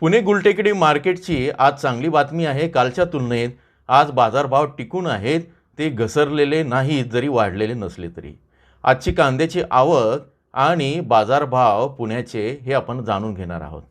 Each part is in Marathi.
पुणे गुलटेकडी मार्केटची आज चांगली बातमी आहे. कालच्या तुलनेत आज बाजारभाव टिकून आहेत. ते घसरलेले नाहीत जरी वाढलेले नसले तरी. आजची कांद्याची आवक आणि बाजारभाव पुण्याचे हे आपण जाणून घेणार आहोत.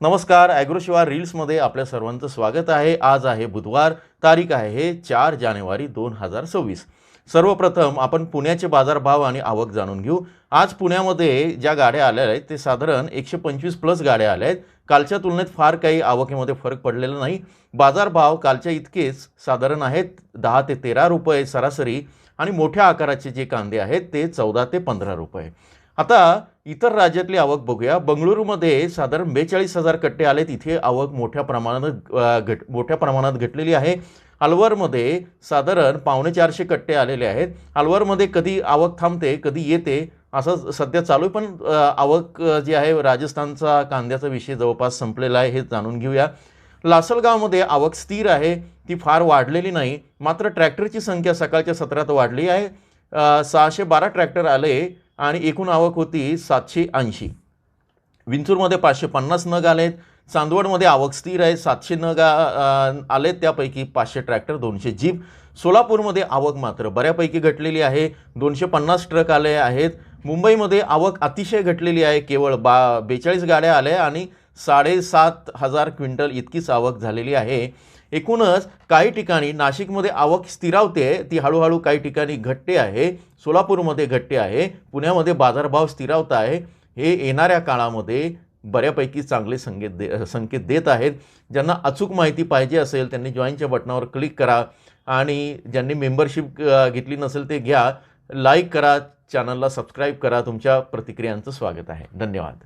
नमस्कार ॲग्रोशिवा रील्समध्ये आपल्या सर्वांचं स्वागत आहे. आज आहे बुधवार तारीख आहे चार जानेवारी दोन हजार सव्वीस. सर्वप्रथम आपण पुण्याचे बाजारभाव आणि आवक जाणून घेऊ. आज पुण्यामध्ये ज्या गाड्या आल्या आहेत ते साधारण एकशे पंचवीस प्लस गाड्या आल्या आहेत. कालच्या तुलनेत फार काही आवकीमध्ये फरक पडलेला नाही. बाजारभाव कालच्या इतकेच साधारण आहेत. दहा ते तेरा रुपये सरासरी आणि मोठ्या आकाराचे जे कांदे आहेत ते चौदा ते पंधरा रुपये. आता इतर राज्यातली आवक बघूया. बंगळुरूमध्ये साधारण बेचाळीस हजार कट्टे आले इथे आवक मोठ्या प्रमाणात घट मोठ्या प्रमाणात घटलेली आहे. अलवरमध्ये साधारण पावणे चारशे कट्टे आलेले आहेत. अलवरमध्ये कधी आवक थांबते कधी येते असं सध्या चालू आहे पण आवक जी आहे राजस्थानचा कांद्याचा विषय जवळपास संपलेला आहे हे जाणून घेऊया. लासलगावमध्ये आवक स्थिर आहे. ती फार वाढलेली नाही. मात्र ट्रॅक्टरची संख्या सकाळच्या सत्रात वाढली आहे. सहाशे बारा ट्रॅक्टर आले. आणि एकूण आवक होती सातशे ऐंशी. विंचूरमध्ये पाचशे पन्नास नग आलेत. चांदवडमध्ये आवक स्थिर आहे. सातशे नग आलेत. त्यापैकी पाचशे ट्रॅक्टर दोनशे जीप. सोलापूरमध्ये आवक मात्र बऱ्यापैकी घटलेली आहे. दोनशे पन्नास ट्रक आले आहेत. मुंबईमध्ये आवक अतिशय घटलेली आहे. केवळ बा बेचाळीस गाड्या आल्या आणि साडेसात हजार क्विंटल इतकीच आवक झालेली आहे. एकूणच काही ठिकाणी नाशिकमध्ये आवक स्थिरावते ती हळूहळू काही ठिकाणी घटते आहे. सोलापूरमध्ये घटते आहे. पुण्यामध्ये बाजारभाव स्थिरावत आहे. हे येणाऱ्या काळामध्ये बऱ्यापैकी चांगले संकेत दे संकेत देत आहेत. ज्यांना अचूक माहिती पाहिजे असेल त्यांनी जॉईनच्या बटनावर क्लिक करा आणि ज्यांनी मेंबरशिप घेतली नसेल ते घ्या. लाईक करा चॅनलला सबस्क्राईब करा. तुमच्या प्रतिक्रियांचं स्वागत आहे. धन्यवाद.